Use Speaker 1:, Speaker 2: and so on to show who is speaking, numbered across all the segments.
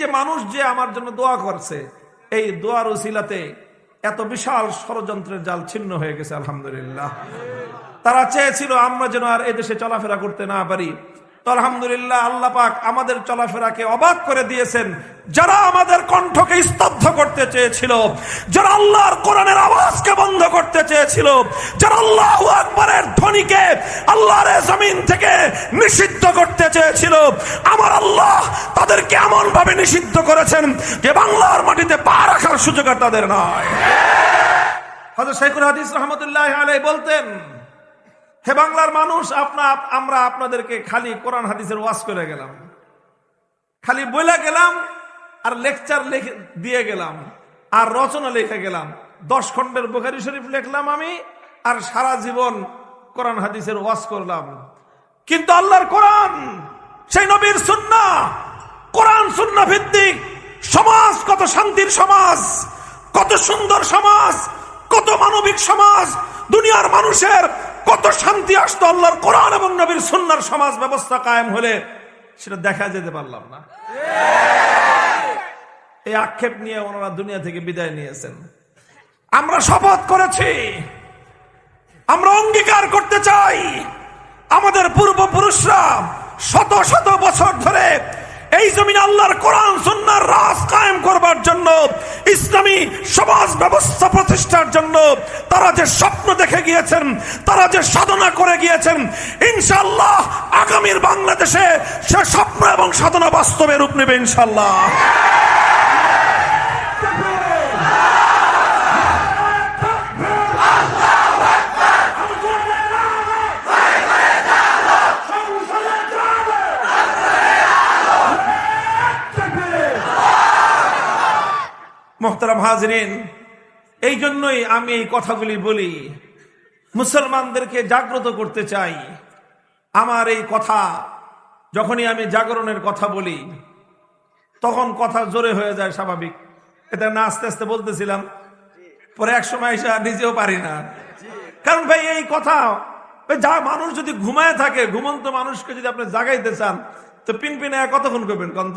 Speaker 1: যে মানুষ যে আমার জন্য দোয়া করছে, এই দোয়ার উসিলাতে এত বিশাল ষড়যন্ত্রের জাল ছিন্ন হয়ে গেছে, আলহামদুলিল্লাহ। তারা চেয়েছিল, আমরা যেন আর এদেশে চলাফেরা করতে না পারি। তো আলহামদুলিল্লাহ, আল্লাহ পাক আমাদের চলাফেরাকে অবাক করে দিয়েছেন। যারা আমাদের কণ্ঠকে স্তব্ধ করতে চেয়েছিল, যারা আল্লাহর কোরআনের আওয়াজকে চেয়েছিল যারা আল্লাহ আকবরের ধ্বনিকে আল্লাহর জমিন থেকে নিষিদ্ধ করতে চেয়েছিল। আমার আল্লাহ তাদেরকে এমন ভাবে নিষিদ্ধ করেছেন যে বাংলার মাটিতে পা রাখার সুযোগ আর তাদের নয়। বলতেন, হে বাংলার মানুষ আমরা আপনাদেরকে খালি কোরআন হাদিসের ওয়াজ করে গেলাম। খালি বইলা গেলাম আর লেকচার দিয়ে গেলাম আর রচনা লিখে গেলাম। দশ খণ্ডের বুখারি শরীফ লিখলাম আমি, আর সারা জীবন কোরআন হাদিসের ওয়াজ করলাম। কিন্তু আল্লাহর কোরআন, সেই নবীর সুন্না, কোরআন সুন্না ভিত্তিক সমাজ, কত শান্তির সমাজ, কত সুন্দর সমাজ, কত মানবিক সমাজ, দুনিয়ার মানুষের কত শান্তি আসতো আল্লাহর কোরআন এবং নবীর সুন্নার সমাজ ব্যবস্থা কায়েম হলে, সেটা দেখা যেতে পারলাম না। এই আক্ষেপ নিয়ে ওনারা দুনিয়া থেকে বিদায় নিয়েছেন। আমরা শপথ করেছি। আমরা অঙ্গীকার করতে চাই। আমাদের পূর্বপুরুষরা শত শত বছর ধরে এই জমিন আল্লাহর কোরআন সুন্নার রাজ কায়েম করবার জন্য, ইসলামী সমাজ ব্যবস্থা প্রতিষ্ঠার জন্য তারা যে স্বপ্ন দেখে গিয়েছেন, তারা যে সাধনা করে গিয়েছেন ইনশাল্লাহ আগামীর বাংলাদেশে সে স্বপ্ন এবং সাধনা বাস্তবে রূপ নেবে ইনশাল্লাহ মোহতারাম হাজরিন এই জন্যই আমি এই কথাগুলি বলি। মুসলমানদেরকে জাগ্রত করতে চাই। আমার এই কথা যখনই আমি জাগরণের কথা বলি, তখন কথা জোরে হয়ে যায় স্বাভাবিক। এটা না আস্তে আস্তে বলতেছিলাম, পরে এক সময় এসে নিজেও পারি না। কারণ ভাই, এই কথা যা মানুষ যদি ঘুমায় থাকে, ঘুমন্ত মানুষকে যদি আপনি জাগাইতে চান, তো পিন পিনে কতক্ষণ করবেন কন্ত?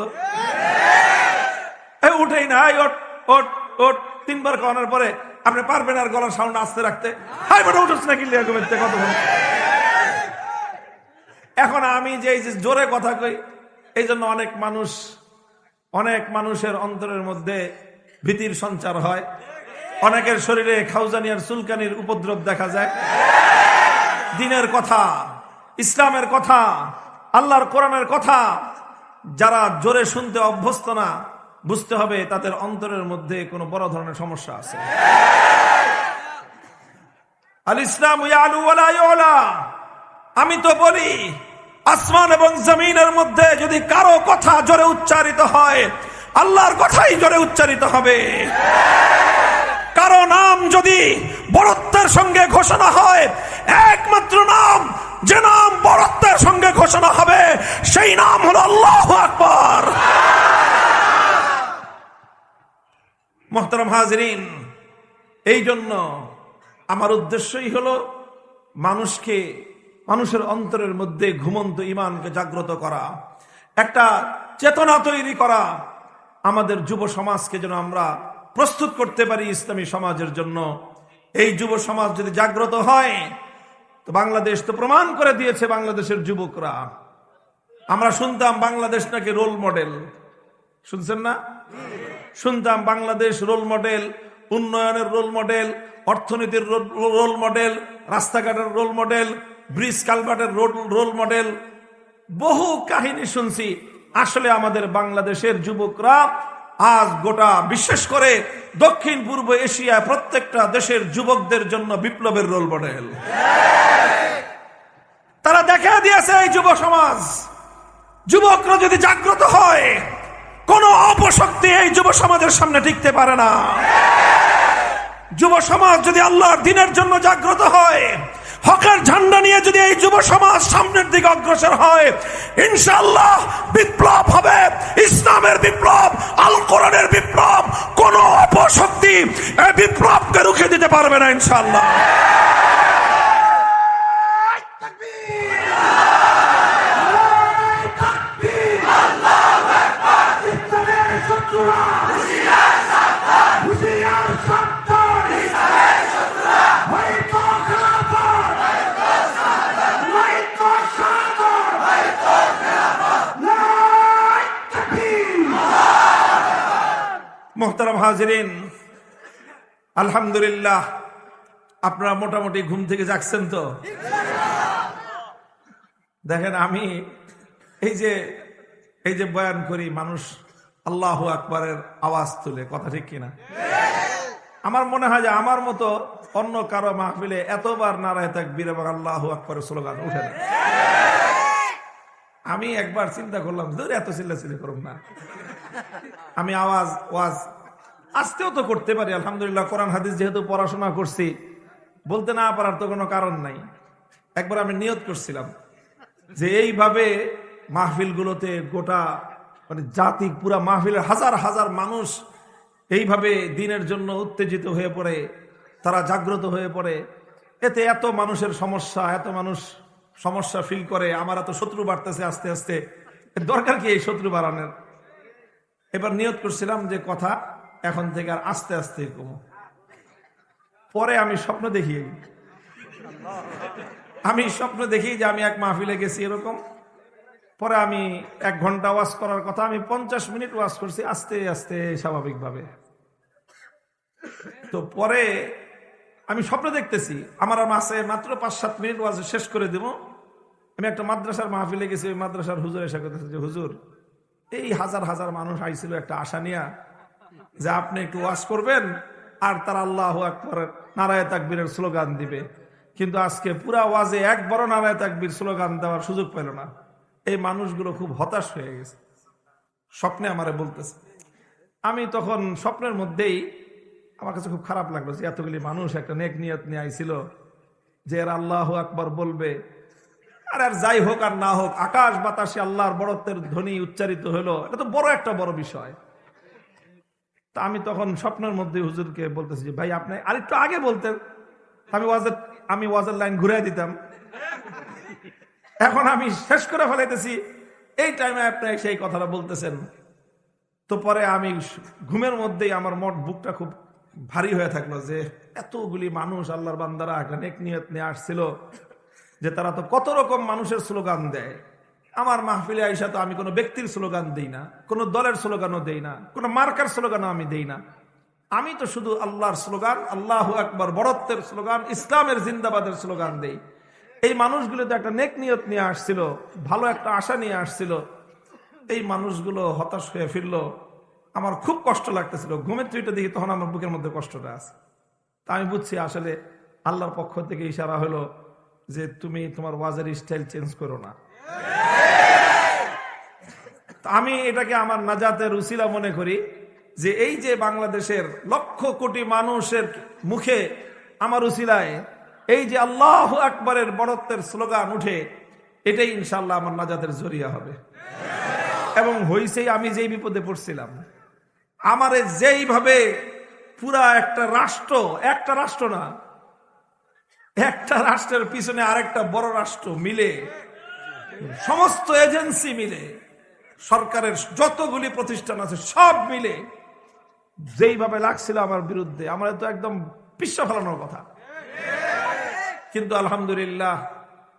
Speaker 1: উঠেই না ওট ওট তিনবার খাওয়ানোর পরে আপনি পারবেন আর গলার সাউন্ড আসতে রাখতে। হাই বেটা উঠোস না কিলিয়া কমেতে এখন আমি যে এই যে জোরে কথা কই, এই জন্য অনেক মানুষ, অনেক মানুষের অন্তরের মধ্যে ভীতির সঞ্চার হয়। অনেকের শরীরে খাউজানিয়ার চুলকানির উপদ্রব দেখা যায়। দিনের কথা, ইসলামের কথা, আল্লাহর কোরআনের কথা, যারা জোরে শুনতে অভ্যস্ত না বুঝতে হবে তাদের অন্তরের মধ্যে কোনো বড় ধরনের সমস্যা আছে। আমি তো বলি, আসমান এবং জমিনের মধ্যে যদি কারও কথা জোরে উচ্চারিত হয়, আল্লাহর কথাই জোরে উচ্চারিত হবে। কারও নাম যদি বড়ত্বের সঙ্গে ঘোষণা হয়, একমাত্র নাম, যে নাম বড়ত্বের সঙ্গে ঘোষণা হবে, সেই নাম হলো আল্লাহ আকবর মোহতারাম হাজরিন, এই জন্য আমার উদ্দেশ্যই হলো মানুষকে, মানুষের অন্তরের মধ্যে ঘুমন্ত ইমানকে জাগ্রত করা, একটা চেতনা তৈরি করা, আমাদের যুব সমাজকে যেন আমরা প্রস্তুত করতে পারি ইসলামী সমাজের জন্য। এই যুব সমাজ যদি জাগ্রত হয়, তো বাংলাদেশ তো প্রমাণ করে দিয়েছে বাংলাদেশের যুবকরা। আমরা শুনতাম বাংলাদেশ নাকি রোল মডেল। শুনছেন না? শুনতাম বাংলাদেশ রোল মডেল, উন্নয়নের রোল মডেল, অর্থনীতির রোল- মডেল, রাস্তাঘাটের রোল মডেল, ব্রিজ কালভার্টের রোল- রোল মডেল। বহু কাহিনী শুনছি। আসলে আমাদের বাংলাদেশের যুবকরা আজ গোটা বিশেষ করে দক্ষিণ পূর্ব এশিয়া প্রত্যেকটা দেশের যুবকদের জন্য বিপ্লবের রোল মডেল। তারা দেখা দিয়েছে এই যুব সমাজ। যুবকরা যদি জাগ্রত হয় কোন অপশক্তি এই যুব সমাজের সামনে টিকতে পারে না। যুব সমাজ যদি আল্লাহর দিনের জন্য জাগ্রত হয়, হকের ঝান্ডা নিয়ে যদি এই যুব সমাজ সামনের দিকে অগ্রসর হয় ইনশাল্লাহ বিপ্লব হবে। ইসলামের বিপ্লব আল কোরআনের বিপ্লব, কোন অপশক্তি এই বিপ্লবকে রুখে দিতে পারবে না ইনশাআল্লাহ
Speaker 2: শত্রুরা হুশিয়ার সত্তর হয়তো খেলাফত নয়তো সাগর লাই তাকবীর
Speaker 1: মোহতারাম হাজিরিন। আলহামদুলিল্লাহ, আপনারা মোটামুটি ঘুম থেকে যাচ্ছেন তো? দেখেন আমি এই যে এই যে বয়ান করি, মানুষ আল্লাহ আকবরের আওয়াজ তুলে, কথা ঠিক কিনা? আমার মনে হয় যে আমার মতো অন্য কারও মাহফিলে এতবার নারায় তাকবীর এবং আল্লাহ আকবরের স্লোগান উঠে না। আমি একবার চিন্তা করলাম এত চিল্লাচিল্লি করুন না। আমি আওয়াজ, ওয়াজ আসতেও তো করতে পারি, আলহামদুলিল্লাহ। কোরআন, হাদিস যেহেতু পড়াশোনা করছি, বলতে না পারার তো কোনো কারণ নাই। একবার আমি নিয়ত করছিলাম যে এইভাবে মাহফিলগুলোতে গোটা মানে জাতি, পুরা মাহফিলের হাজার হাজার মানুষ এইভাবে দিনের জন্য উত্তেজিত হয়ে পড়ে, তারা জাগ্রত হয়ে পড়ে। এতে এত মানুষের সমস্যা, এত মানুষ সমস্যা ফিল করে, আমার এত শত্রু বাড়তেছে আস্তে আস্তে। দরকার কি এই শত্রু বাড়ানোর? এবার নিয়ত করছিলাম যে কথা এখন থেকে আর আস্তে আস্তে কমো। পরে আমি স্বপ্ন দেখি। আমি স্বপ্ন দেখি যে আমি এক মাহফিলে গেছি এরকম। পরে আমি এক ঘণ্টা ওয়াশ করার কথা আমি পঞ্চাশ মিনিট ওয়াজ করছি আস্তে আস্তে স্বাভাবিকভাবে। তো পরে আমি স্বপ্ন দেখতেছি, আমার মাসে মাত্র পাঁচ সাত মিনিট ওয়াজ শেষ করে দেব। আমি একটা মাদ্রাসার মাহফিলে গেছি, ওই মাদ্রাসার হুজুর এসে কথা যে, হুজুর, এই হাজার হাজার মানুষ আইছিল একটা আশা নিয়া যে আপনি একটু ওয়াজ করবেন, আর তার আল্লাহ আকবর নারায় তাকবীরের স্লোগান দিবে। কিন্তু আজকে পুরা ওয়াজে একবারও নারায় তাকবীর স্লোগান দেওয়ার সুযোগ পেল না। এই মানুষগুলো খুব হতাশ হয়ে গেছে। স্বপ্নে আমারে বলতেছে। আমি তখন স্বপ্নের মধ্যেই আমার কাছে খুব খারাপ লাগল যে এতগুলি মানুষ একটা নেক নিয়ত নিয়ে আইছিল যে এর আল্লাহ আকবর বলবে। আর আর যাই হোক আর না হোক, আকাশ বাতাসে আল্লাহর বড়ত্বের ধ্বনি উচ্চারিত হলো। এটা তো বড় একটা বড় বিষয়। তা আমি তখন স্বপ্নের মধ্যে হুজুরকে বলতেছি যে, ভাই, আপনি আরেকটু আগে বলতেন। আমি ওয়াজের আমি ওয়াজের লাইন ঘুরাই দিতাম। এখন আমি শেষ করে ফেলাইতেছি। এই টাইমে আপনি সেই কথাটা বলতেছেন। তো পরে আমি ঘুমের মধ্যেই আমার মোট বুকটা খুব ভারী হয়ে থাকল যে, এতগুলি মানুষ আল্লাহর বান্দারা একটা নেক নিয়ত নিয়ে আসছিল যে, তারা তো কত রকম মানুষের স্লোগান দেয়। আমার মাহফিলে আইসা তো আমি কোনো ব্যক্তির স্লোগান দেই না, কোনো দলের স্লোগানও দেই না, কোনো মার্কার স্লোগানও আমি দেই না। আমি তো শুধু আল্লাহর স্লোগান, আল্লাহ একবার বরত্বের স্লোগান, ইসলামের জিন্দাবাদের স্লোগান দেই। এই মানুষগুলো তো একটা নেক নিয়ত নিয়ে আসছিল, ভালো একটা আশা নিয়ে আসছিল। এই মানুষগুলো হতাশ হয়ে ফিরলো। আমার খুব কষ্ট লাগতেছিল। ঘুমের তুইটা দেখি তখন আমার বুকের মধ্যে কষ্টটা আছে। তা আমি বুঝছি আসলে আল্লাহর পক্ষ থেকে ইশারা হলো যে তুমি তোমার ওয়াজের স্টাইল চেঞ্জ করো না। আমি এটাকে আমার নাজাতের উসিলা মনে করি যে এই যে বাংলাদেশের লক্ষ কোটি মানুষের মুখে আমার উসিলায় এই যে আল্লাহ আকবরের বড়ত্বের স্লোগান উঠে, এটাই ইনশাল্লাহ আমার নাজাতের জরিয়া হবে। এবং হইছেই আমি যেই বিপদে পড়ছিলাম, আমারে যেইভাবে পুরা একটা রাষ্ট্র একটা রাষ্ট্র না, একটা রাষ্ট্রের পিছনে আরেকটা বড় রাষ্ট্র মিলে, সমস্ত এজেন্সি মিলে সরকারের যতগুলি প্রতিষ্ঠান আছে, সব মিলে যেইভাবে লাগছিল আমার বিরুদ্ধে, আমার তো একদম বিশ্ব ফেলানোর কথা। কিন্তু আলহামদুলিল্লাহ,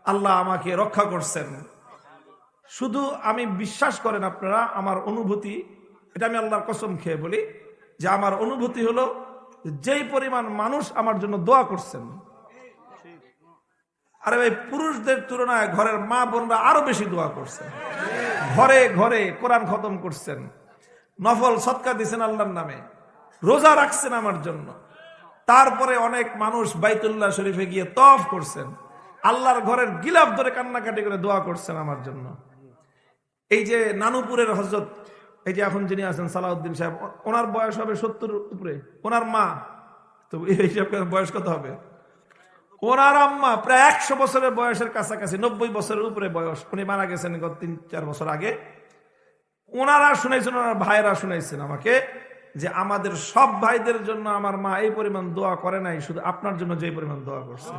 Speaker 1: আল্লাহ আমাকে রক্ষা করছেন। শুধু আমি বিশ্বাস করেন আপনারা, আমার অনুভূতি, এটা আমি আল্লাহর কসম খেয়ে বলি, যে আমার অনুভূতি হলো, যেই পরিমাণ মানুষ আমার জন্য দোয়া করছেন। আরে ভাই, পুরুষদের তুলনায় ঘরের মা বোনরা আরও বেশি দোয়া করছেন। ঘরে ঘরে কোরআন খতম করছেন। নফল সৎকা দিছেন আল্লাহর নামে। রোজা রাখছেন আমার জন্য। তারপরে অনেক মানুষ বাইতুল্লাহ শরীফে গিয়ে তফ করছেন। আল্লাহর ঘরের গিলাফ ধরে কান্নাকাটি করে দোয়া করছেন আমার জন্য। এই যে নানুপুরের হজরত এই যে এখন যিনি আছেন সালাউদ্দিন সাহেব, ওনার বয়স হবে সত্তর উপরে। ওনার মা, তো এই বয়স কত হবে? ওনার আম্মা প্রায় একশো বছরের বয়সের কাছাকাছি, নব্বই বছরের উপরে বয়স। উনি মারা গেছেন গত তিন, চার বছর আগে। ওনারা শুনেছেন, ওনার ভাইরা শুনাইছেন আমাকে যে আমাদের সব ভাইদের জন্য আমার মা এই পরিমাণ দোয়া করে নাই, শুধু আপনার জন্য যে পরিমাণ দোয়া করছে।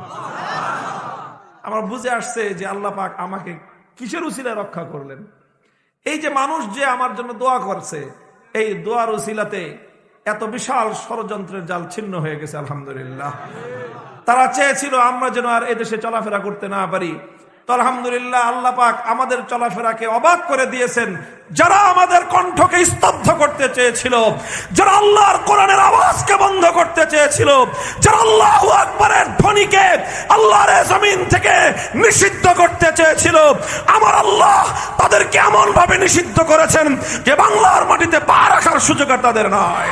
Speaker 1: আমার বুঝে আসছে যে আল্লাহ পাক আমাকে কিসের উচিলে রক্ষা করলেন। এই যে মানুষ যে আমার জন্য দোয়া করছে, এই দোয়ার উসিলাতে এত বিশাল ষড়যন্ত্রের জাল ছিন্ন হয়ে গেছে, আলহামদুলিল্লাহ। তারা চেয়েছিল, আমরা যেন আর এদেশে চলাফেরা করতে না পারি। তো আলহামদুলিল্লাহ আল্লাহ পাক আমাদের চলাফেরাকে অবাক করে দিয়েছেন। যারা আমাদের কণ্ঠকে স্তব্ধ করতে চেয়েছিল, যারা আল্লাহর কোরআনের আওয়াজকে বন্ধ করতে চেয়েছিল, যারা আল্লাহ আকবরের ধ্বনিকে আল্লাহর জমিন থেকে নিষিদ্ধ করতে চেয়েছিল, আমার আল্লাহ তাদেরকে এমন ভাবে নিষিদ্ধ করেছেন যে বাংলার মাটিতে পা রাখার সুযোগ তাদের নয়।